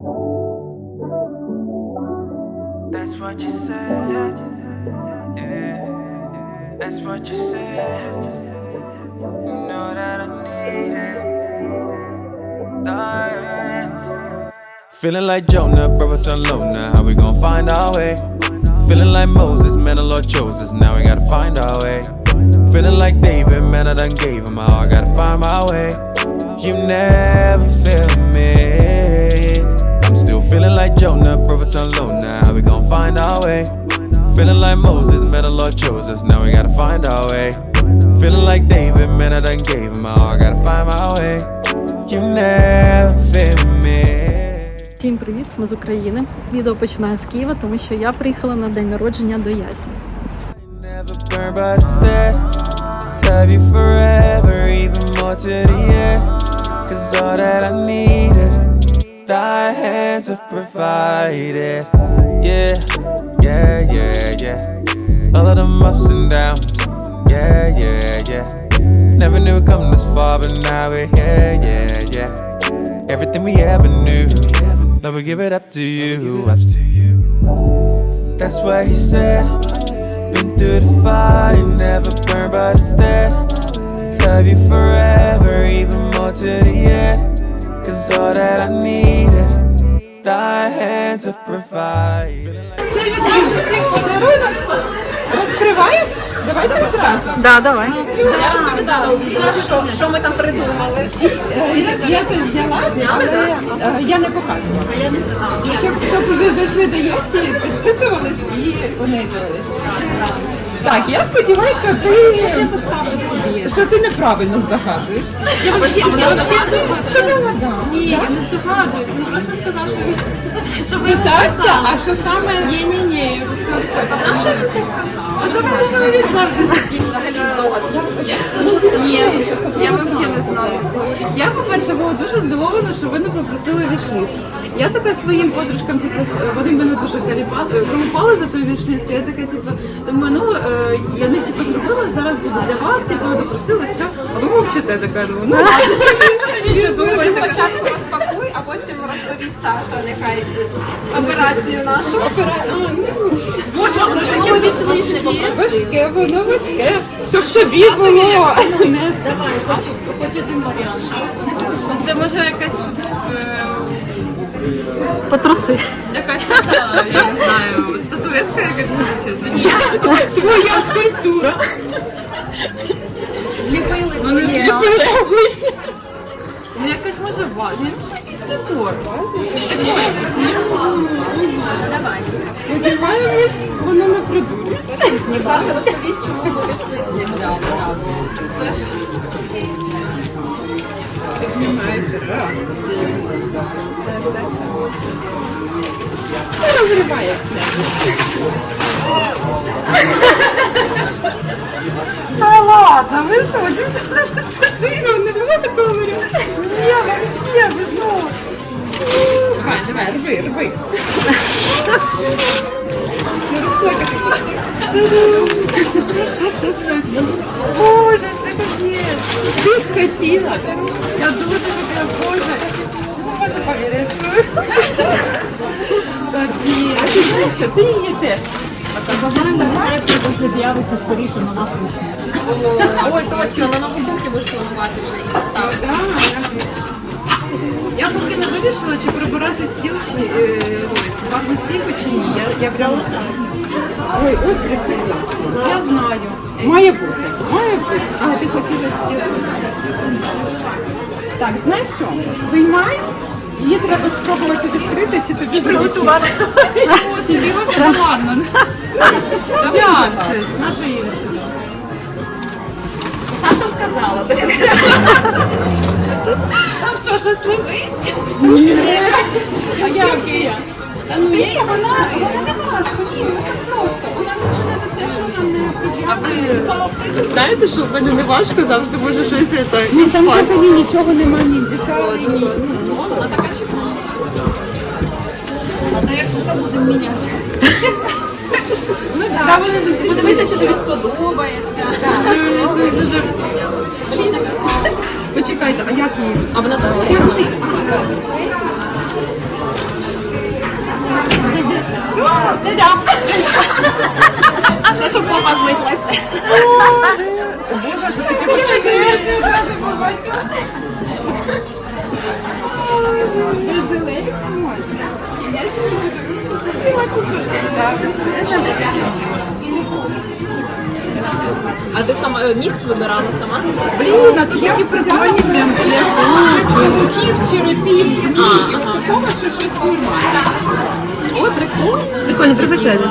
That's what you said. Yeah. That's what you said. You know that I need it. Feeling like Jonah, brother turn low now. How we gonna find our way? Feeling like Moses, man, the Lord chose us. Now we gotta find our way. Feeling like David, man, I done gave him all. I gotta find my way. You never feel me. Feeling like Jonah, turn low now. How we gon' find our way? Feeling like Moses, man, the Lord chose us. Now we gotta find our way. Feeling like David, man, I done gave him all. I gotta find my way. You never feel me. Всім привіт! Ми з України. Відео починаю з Києва, тому що я приїхала на день народження до Ясі. Never burn, but instead love you forever, even more to the end. Cause all that I needed, thy hands have provided. Yeah, yeah, yeah, yeah. All of them ups and downs. Yeah, yeah, yeah. Never knew it come this far, but now we're here. Yeah, yeah. Everything we ever knew, now we give it up to you. That's what he said. Been through the fire, never burn, but instead love you forever, even more to the end. Cause all that I needed, hands have. Це від нас усіх подарунок. Розкриваєш? Давайте одразу. Да, давай. Я розповідала у відео, що, що ми там придумали. Я теж зняла, Зняли, але е, я не показувала. Щоб, щоб вже зайшли до Єсі, підписувались і у неї дивились. Так, я сподіваюся, що ти, що ти неправильно здогадуєшся. Я вообще, я вообще Сказала да. Ні, я не здогадуюсь. Він просто сказав, що він Списався, а що саме? Ні, ні, ні, я розкажу. А що він це сказав? Взагалі здогадуюсь. Ні, Я взагалі не знаю. Я, по-перше, була дуже здивована, що ви не попросили вішліст. Я така своїм подружкам, типу, вони мене дуже колупали за той вішліст. Я така, типу, думаю, ну е, я не типу зробила, зараз буде для вас, типу, запросили, все. А ви мовчите така, ну ладно, думаєш. спочатку розпакуй, а потім розповідь Саша, нехай операцію нашу. Боже, чому ви не попросили? Важке, воно важке, щоб собі було. Хоч один варіант. Це може якась е, Потруси. Якась та, я не знаю, статуетка якась буде Своя скульптура. Зліпили Ну твоє. зліпили обличчя. Ну якась може ва. Ну якийсь декор. Ну давай. Сподіваємось, воно не придурить. Саша розповість, чому ви вішлист не взяли. Це ж Знімаєте. Розриває. Та ладно, ви що, дівчата, скажи, ну не було такого варіанту? Ні, вообще, ви ну. Давай, давай, рви, рви. Боже, це капець. Ти ж хотіла. Я дуже хотіла, Боже. Не можу повірити. Так, ні. А ти знаєш, що ти її теж. з'явиться скоріше на нас. Ой, точно, на нову кухню будеш планувати вже їх ставити. Я поки не вирішила, чи прибирати стіл, чи е, барну стійку, чи ні. Я, я брала Ой, острий це класно. Я знаю. Має бути. Має бути. А, ти хотіла стіл. Так, знаєш що? Виймай. Її треба спробувати відкрити, чи тобі приготувати. Собі ось це ладно. Як це? Наша? Саша сказала. Там що, щось лежить? Ні. А як я? Та ну є, вона, вона не важко, ні, вона просто, вона нічого не зацеплена, не А ви знаєте, що в мене не важко завжди може щось так. Ні, там взагалі нічого немає, ні деталей, ні. Вона така чекала. Ну, якщо що, будемо міняти. Ну так, Ти подивися, чи тобі сподобається. Блін, така. Почекайте, а як її? А вона захолодила? Це щоб попа зниклася. Боже, це таке поширення. Я не побачила. Мікс вибирала сама? Блін, а тут такі прям павуків, черепів, змій. Такого, що щось нормальне. Ой, прикольно. Прикольно, припечайте.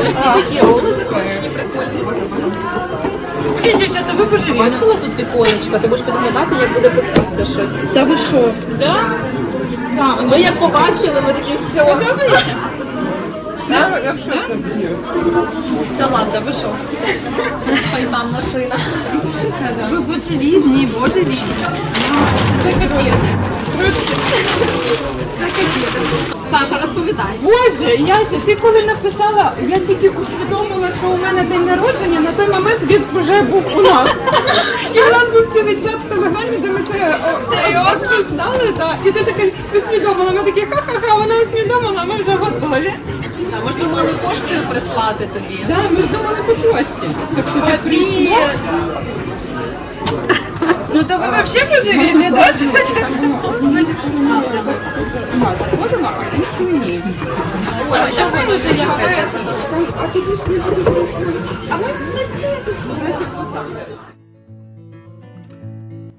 Оці такі роли закручені, прикольні. Блін, дівчата, ви божевільні. Бачила тут віконечко, ти будеш підглядати, як буде пектися щось. Та ви що? Да? Ми як побачили, ми такі все. Я, я в шоці. Та ладно, ви що? Шайтан машина. Ви божевільні, божевільні. Це капець. Це капець. Саша, розповідай. Боже, Яся, ти коли написала, я тільки усвідомила, що у мене день народження, на той момент він вже був у нас. І у нас був цілий чат в телеграмі, де ми це, це обсуждали, і ти така усвідомила, ми такі ха-ха-ха, вона усвідомила, ми вже готові. А може думали поштою прислати тобі? Да, ми ж думали по пошті. Тобто прийшло. Ну то ви взагалі поживіли, да? Ма, заходила, а ні. Ой, а чому воно вже складається?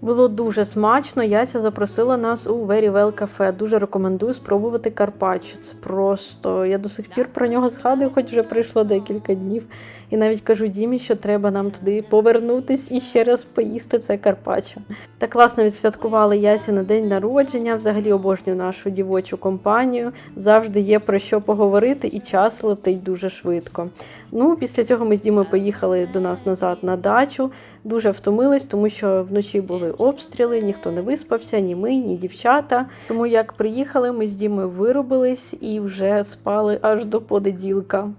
Було дуже смачно. Яся запросила нас у Very Well Cafe. Дуже рекомендую спробувати карпаччо. Це просто я до сих пір про нього згадую, хоч вже пройшло декілька днів. І навіть кажу Дімі, що треба нам туди повернутись і ще раз поїсти це карпаччо. Та класно відсвяткували Ясі на день народження. Взагалі обожнюю нашу дівочу компанію. Завжди є про що поговорити, і час летить дуже швидко. Ну, після цього ми з Дімою поїхали до нас назад на дачу. Дуже втомились, тому що вночі були обстріли, ніхто не виспався, ні ми, ні дівчата. Тому як приїхали, ми з Дімою виробились і вже спали аж до понеділка.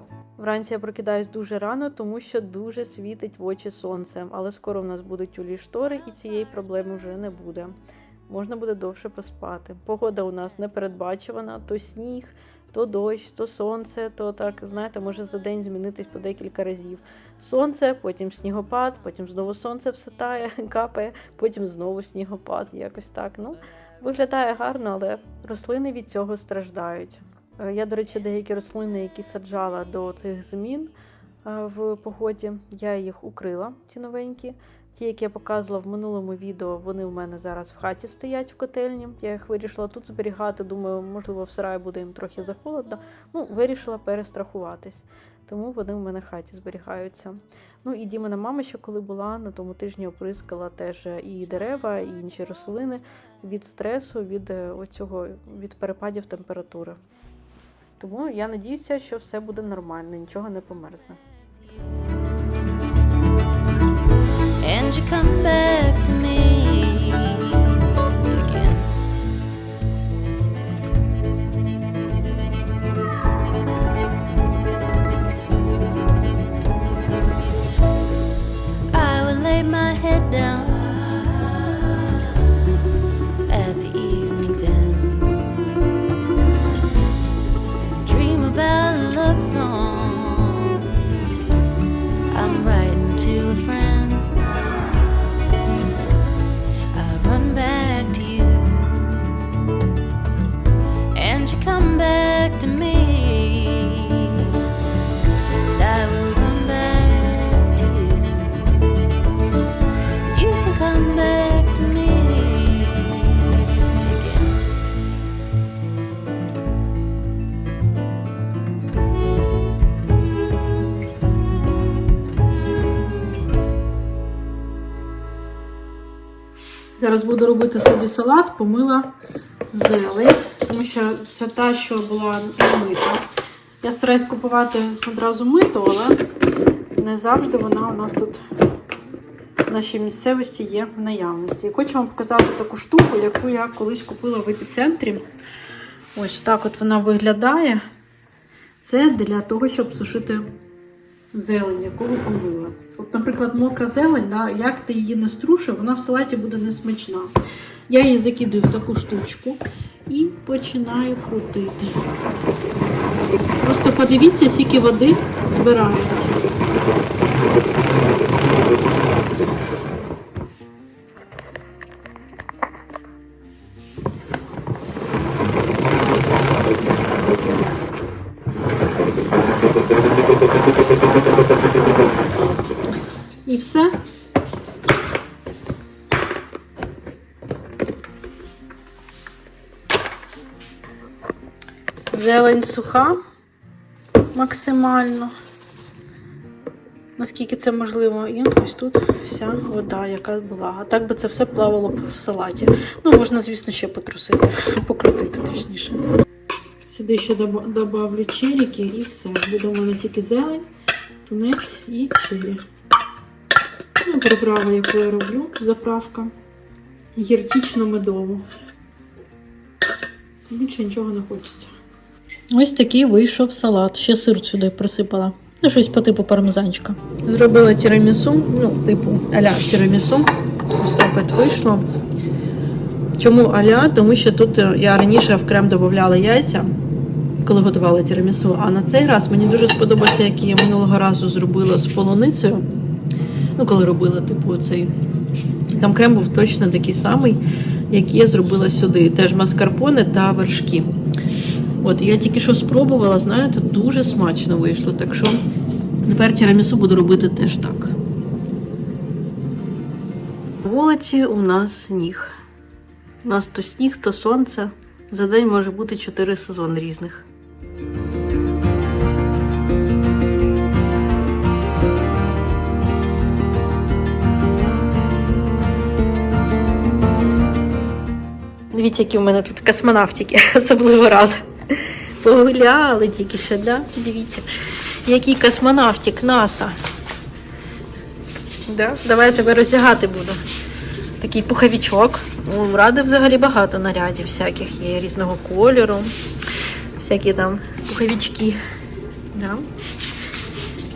Вранці я прокидаюсь дуже рано, тому що дуже світить в очі сонце. Але скоро в нас будуть тюлі штори, і цієї проблеми вже не буде. Можна буде довше поспати. Погода у нас непередбачувана, то сніг, то дощ, то сонце, то так, знаєте, може за день змінитись по декілька разів. Сонце, потім снігопад, потім знову сонце вситає, капає, потім знову снігопад. Якось так. Ну, виглядає гарно, але рослини від цього страждають. Е, Я, до речі, деякі рослини, які саджала до цих змін е, в погоді, я їх укрила, ті новенькі. Ті, які я показувала в минулому відео, вони в мене зараз в хаті стоять в котельні. Я їх вирішила тут зберігати. Думаю, можливо, в сараї буде їм трохи захолодно. Ну, вирішила перестрахуватись. Тому вони в мене в хаті зберігаються. Ну і Дімина мама, ще коли була, на тому тижні оприскала теж і дерева, і інші рослини від стресу, від е, оцього від перепадів температури. Тому я надіюся, що все буде нормально, нічого не померзне. and you come back to me again. I would lay my head down song Зараз буду робити собі салат, помила зелень, тому що це та, що була мита. Я стараюсь купувати одразу миту, але не завжди вона у нас тут в нашій місцевості є в наявності. І хочу вам показати таку штуку, яку я колись купила в епіцентрі. Ось так от вона виглядає. Це для того, щоб сушити зелень, яку ви помили. От, наприклад, мокра зелень, да, як ти її не струшив, вона в салаті буде несмачна. Я її закидую в таку штучку і починаю крутити. Просто подивіться, скільки води збирається. Все. Зелень суха максимально. Наскільки це можливо, і ось тут вся вода, яка була. А так би це все плавало б в салаті. Ну, можна, звісно, ще потрусити, покрутити точніше. Сюди ще доб- добавлю черіки і все. Буде у мене тільки зелень, тунець і чилі. Приправа, яку я роблю, заправка. Гіртічно-медову. Більше нічого не хочеться. Ось такий вийшов салат. Ще сир сюди присипала. Ну, щось по типу пармезанчика. Зробила тірамісу, ну, типу аля тірамісу. Ось так от вийшло. Чому аля? Тому що тут е, я раніше в крем додавала яйця, коли готувала тірамісу. А на цей раз мені дуже сподобався, який я минулого разу зробила з полуницею. Ну, коли робила, типу, цей. Там крем був точно такий самий, який я зробила сюди. Теж маскарпоне та вершки. От я тільки що спробувала, знаєте, дуже смачно вийшло. Так що тепер тірамісу буду робити теж так. На вулиці у нас сніг. У нас то сніг, то сонце. За день може бути чотири сезони різних. Дивіться, які в мене тут космонавтики, особливо рада. Погуляли тільки що, да? Дивіться. Який космонавтик НАСА. Да? Давай я тебе роздягати буду. Такий пуховичок. У Ради взагалі багато нарядів всяких є різного кольору. Всякі там пуховички. Да?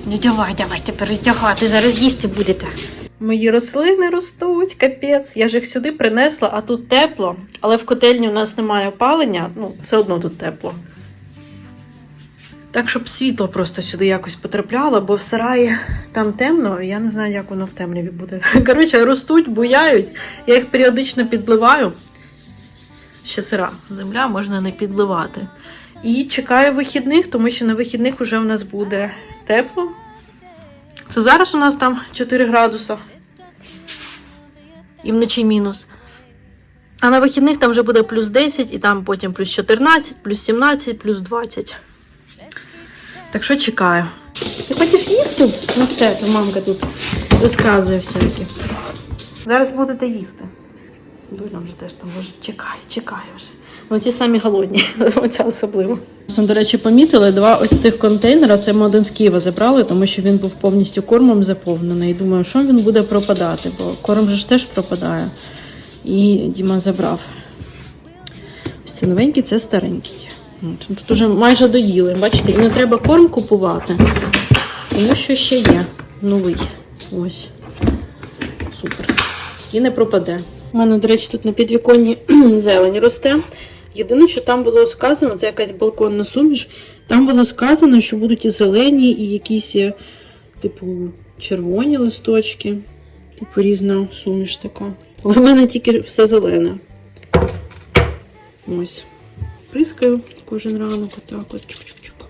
Ну давай, давай тепер роздягати, зараз їсти будете. Мої рослини ростуть, капець. Я ж їх сюди принесла, а тут тепло. Але в котельні у нас немає опалення, ну, все одно тут тепло. Так, щоб світло просто сюди якось потрапляло, бо в сараї там темно, і я не знаю, як воно в темряві буде. Коротше, ростуть, буяють. Я їх періодично підливаю. Ще сира земля можна не підливати. І чекаю вихідних, тому що на вихідних вже в нас буде тепло. Це зараз у нас там 4 градуса. І вночі мінус. А на вихідних там вже буде плюс 10, і там потім плюс 14, плюс 17, плюс 20. Так що чекаю. Ти хочеш їсти? Ну все, то мамка тут розказує всяке. Зараз будете їсти. Доля вже теж там може чекає, чекає вже. Ну, ті самі голодні, оця особливо. До речі, помітили два ось цих контейнера. Це ми один з Києва забрали, тому що він був повністю кормом заповнений. І думаю, що він буде пропадати, бо корм же ж теж пропадає. І Діма забрав. Ось це новенький, це старенький. Тут вже майже доїли. Бачите, і не треба корм купувати, тому що ще є новий. Ось. Супер. І не пропаде. У мене, до речі, тут на підвіконні зелень росте. Єдине, що там було сказано, це якась балконна суміш. Там було сказано, що будуть і зелені, і якісь, е, типу, червоні листочки. Типу, різна суміш така. Але в мене тільки все зелене. Ось. Прискаю кожен ранок, отак от чук-чук-чук.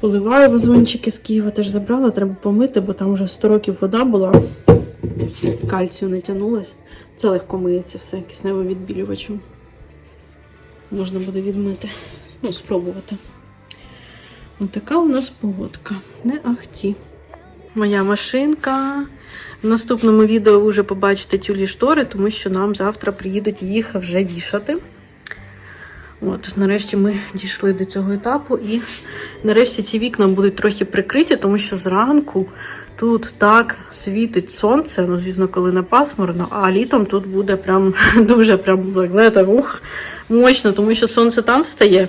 Поливаю вазончики з Києва теж забрала, треба помити, бо там вже 100 років вода була. Кальцію не тянулось. Це легко миється все кисневим відбілювачем. Можна буде відмити. Ну, спробувати. Отака у нас погодка. Не ахті. Моя машинка. В наступному відео ви вже побачите тюлі штори, тому що нам завтра приїдуть їх вже вішати. От, нарешті ми дійшли до цього етапу, і нарешті ці вікна будуть трохи прикриті, тому що зранку тут так світить сонце, ну, звісно, коли не пасмурно, а літом тут буде прям дуже прям, знаєте, ух, мощно, тому що сонце там встає.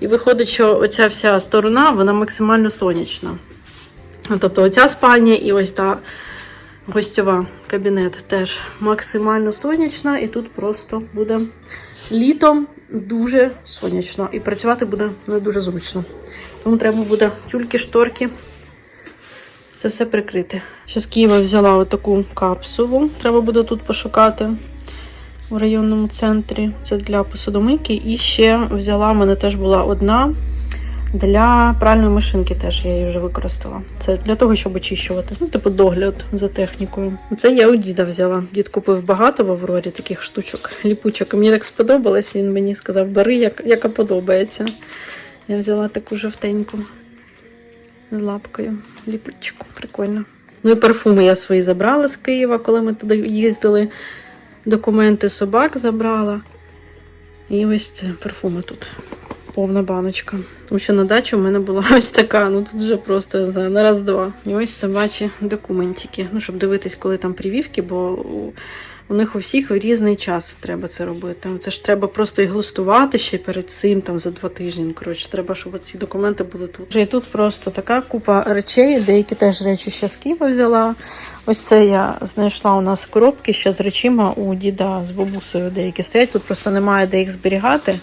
І виходить, що оця вся сторона вона максимально сонячна. Тобто оця спальня і ось та Гостьова кабінет теж максимально сонячна, і тут просто буде літом дуже сонячно. І працювати буде не дуже зручно. Тому треба буде тюльки, шторки. Це все прикрити. Ще з Києва взяла отаку капсулу. Треба буде тут пошукати в районному центрі. Це для посудомийки. І ще взяла, в мене теж була одна для пральної машинки. Теж я її вже використала. Це для того, щоб очищувати. Ну, типу, догляд за технікою. Це я у діда взяла. Дід купив багато в Аврорі таких штучок, ліпучок. Мені так сподобалось. Він мені сказав, бери, як, яка подобається. Я взяла таку жовтеньку з лапкою. Ліпучку, прикольно. Ну і парфуми я свої забрала з Києва, коли ми туди їздили. Документи собак забрала. І ось це парфуми тут. Повна баночка. Тому що на дачі у мене була ось така. Ну тут вже просто за на раз-два. І ось собачі документики. Ну, щоб дивитись, коли там привівки, бо у, них у всіх різний час треба це робити. Це ж треба просто і глустувати ще перед цим, там за два тижні. Ну, Коротше, треба, щоб ці документи були тут. І тут просто така купа речей, деякі теж речі ще з Києва взяла. Ось це я знайшла у нас коробки ще з речима у діда з бабусею деякі стоять. Тут просто немає де їх зберігати,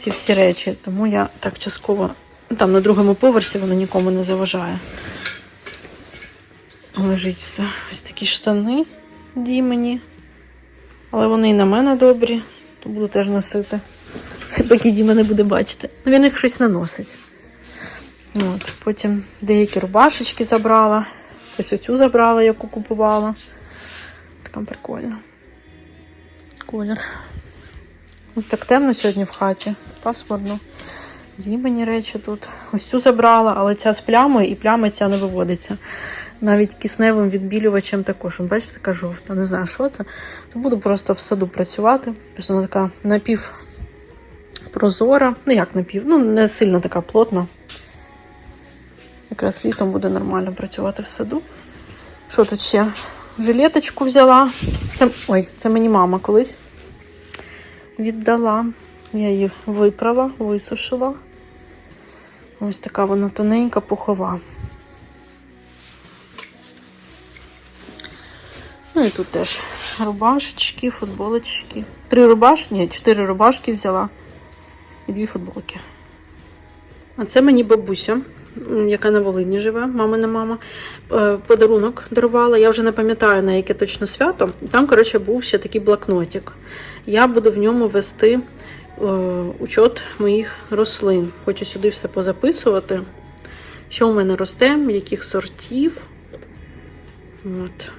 ці всі речі. Тому я так частково ну, там на другому поверсі воно нікому не заважає. Лежить все. Ось такі штани Дімені. Але вони і на мене добрі, то буду теж носити. Поки Діма не буде бачити. Ну, він їх щось наносить. От. Потім деякі рубашечки забрала. Ось оцю забрала, яку купувала. Така прикольна. Колір. Ось так темно сьогодні в хаті. Пасмурно. Дімені речі тут. Ось цю забрала, але ця з плямою і плями ця не виводиться. Навіть кисневим відбілювачем також. Бачите, така жовта. Не знаю, що це. То буду просто в саду працювати. Просто вона така напів прозора. Ну як напів? Ну, не сильно така плотна. Якраз літом буде нормально працювати в саду. Що тут ще? Жилеточку взяла. Це, ой, це мені мама колись віддала. Я її виправила, висушила. Ось така вона тоненька, пухова. Ну і тут теж рубашечки, футболочки. Три рубашки, ні, чотири рубашки взяла і дві футболки. А це мені бабуся, яка на Волині живе, мамина мама. е, Подарунок дарувала. Я вже не пам'ятаю на яке точно свято. Там, коротше, був ще такий блокнотик. Я буду в ньому вести е, учет моїх рослин. Хочу сюди все позаписувати. Що у мене росте, яких сортів. От.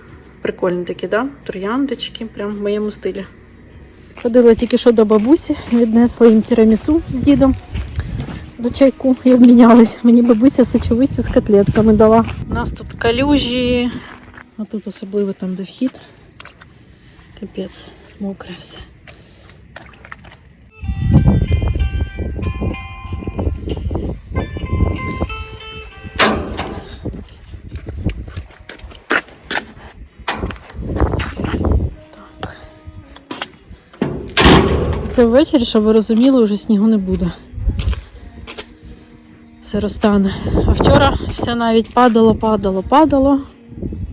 Прикольні такі, да? Трояндочки, прям в моєму стилі. Ходила тільки що до бабусі, віднесла їм тірамісу з дідом до чайку і обмінялись. Мені бабуся сочовицю з котлетками дала. У нас тут калюжі, а тут особливо там де вхід. Капець, мокре все. Це ввечері, щоб ви розуміли, вже снігу не буде. Все розтане. А вчора все навіть падало, падало, падало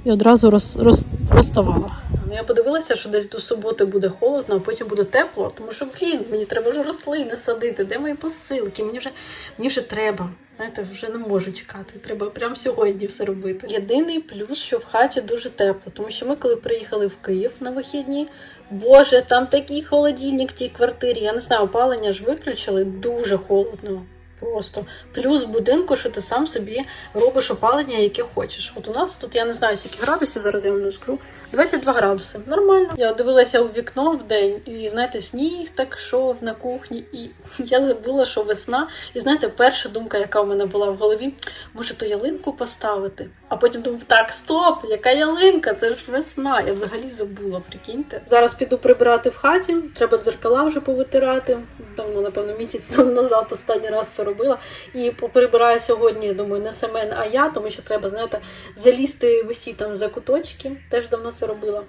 і одразу роз, роз, розставало. Ну, я подивилася, що десь до суботи буде холодно, а потім буде тепло, тому що, блін, мені треба вже рослини садити. Де мої посилки? Мені вже, мені вже треба. Знаєте, вже не можу чекати. Треба прямо сьогодні все робити. Єдиний плюс, що в хаті дуже тепло, тому що ми, коли приїхали в Київ на вихідні, Боже, там такий холодильник в тій квартирі. Я не знаю, опалення ж виключили дуже холодно. Просто плюс будинку, що ти сам собі робиш опалення, яке хочеш. От у нас тут я не знаю, скільки градусів зараз я вам не скажу. 22 градуси. Нормально. Я дивилася у вікно в день, і знаєте, сніг так шов на кухні, і я забула, що весна. І знаєте, перша думка, яка в мене була в голові, може то ялинку поставити. А потім думаю, так, стоп, яка ялинка? Це ж весна. Я взагалі забула, прикиньте. Зараз піду прибирати в хаті, треба дзеркала вже повитирати. Давно, напевно, місяць тому назад останній раз це робила. І поприбираю сьогодні, думаю, не Семен, а я, тому що треба, знаєте, залізти в усі там закуточки. Теж давно це робила.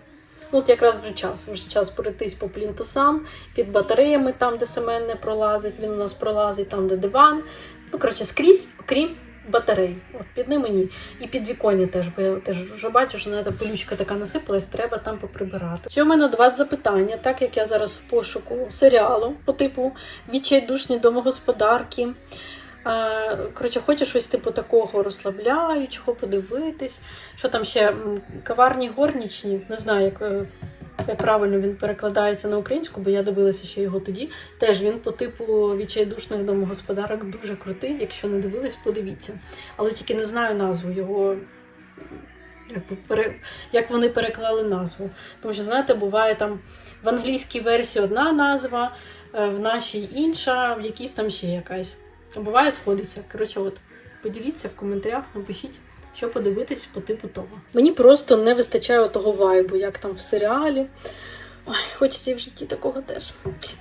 От якраз вже час. Вже час пройтись по плінтусам, під батареями, там, де Семен не пролазить, він у нас пролазить, там, де диван. Ну, коротше, скрізь, окрім батарей. От під ними ні. І під віконня теж, бо я теж вже бачу, що на та пилючка така насипалась, треба там поприбирати. Ще в мене до вас запитання, так як я зараз в пошуку серіалу по типу відчайдушні домогосподарки. Е, Коротше, хочу щось типу такого розслабляючого, подивитись. Що там ще каварні горнічні, не знаю, як, як правильно він перекладається на українську, бо я дивилася ще його тоді. Теж він по типу відчайдушних домогосподарок дуже крутий. Якщо не дивились, подивіться. Але тільки не знаю назву його. Як вони переклали назву. Тому що, знаєте, буває там в англійській версії одна назва, е, в нашій інша, в якійсь там ще якась. Буває, сходиться. Коротше, от поділіться в коментарях, напишіть, що подивитись по типу того. Мені просто не вистачає того вайбу, як там в серіалі. Ой, хочеться і в житті такого теж.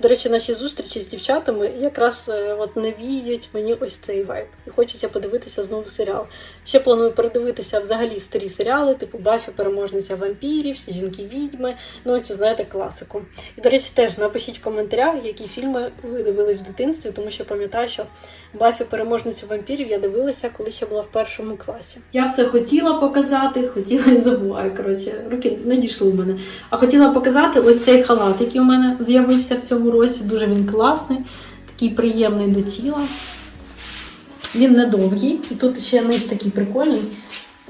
До речі, наші зустрічі з дівчатами якраз е, от навіють мені ось цей вайб. І хочеться подивитися знову серіал. Ще планую передивитися взагалі старі серіали, типу Бафі, переможниця вампірів, всі жінки відьми. Ну, оцю, знаєте, класику. І, до речі, теж напишіть в коментарях, які фільми ви дивились в дитинстві, тому що пам'ятаю, що Бафі переможницю вампірів я дивилася, коли ще була в першому класі. Я все хотіла показати, хотіла і забуваю. Коротше, руки не дійшли в мене. А хотіла показати ось цей халат, який у мене з'явився в цьому році. Дуже він класний, такий приємний до тіла. Він недовгий, і тут ще низ такий прикольний.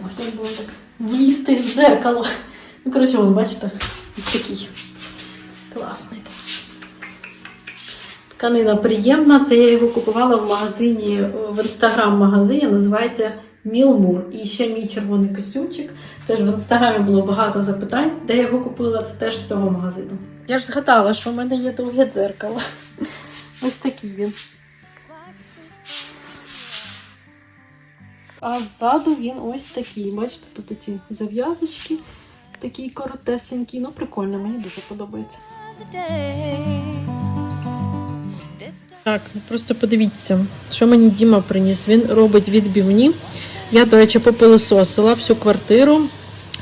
Ох, як було так влізти в дзеркало. Ну, коротше, ви бачите, ось такий. Класний. Тканина приємна. Це я його купувала в магазині, в інстаграм-магазині, називається Мілмур. І ще мій червоний костюмчик. Теж в інстаграмі було багато запитань, де я його купила, це теж з цього магазину. Я ж згадала, що в мене є довге дзеркало. Ось такий він. А ззаду він ось такий. Бачите, тут ці зав'язочки, такі коротесенькі. Ну, прикольно, мені дуже подобається. Так, просто подивіться, що мені Діма приніс. Він робить відбивні. Я, до речі, попилисосила всю квартиру,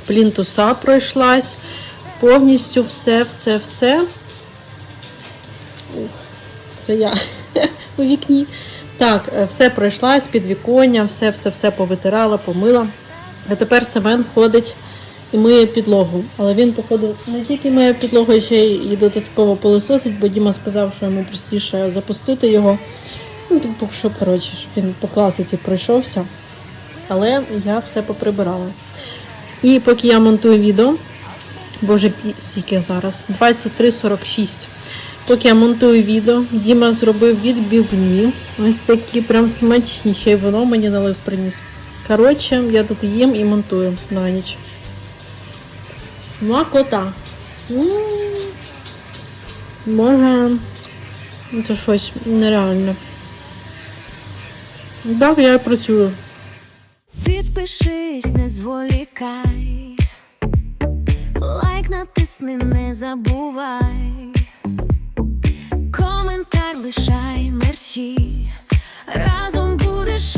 плінтуса пройшлась, повністю все, все, все. Ух, це я у вікні. Так, е, все пройшлась, підвіконня, все, все, все повитирала, помила. А тепер Семен ходить і миє підлогу. Але він, походу, не тільки миє підлогу, а ще й додатково пилососить, бо Діма сказав, що йому простіше запустити його. Ну, типу, що, коротше, щоб він по класиці пройшовся. Але я все поприбирала. І поки я монтую відео, боже, скільки зараз? 23.46. Поки я монтую відео, Діма зробив відбивні. Ось такі прям смачні. Ще й воно мені налив приніс. Коротше, я тут їм і монтую на ніч. Макота. Може, це щось нереальне. Так, я працюю. Підпишись, не зволікай. Лайк натисни, не забувай. Коментар лишай мерчі. Разом будеш.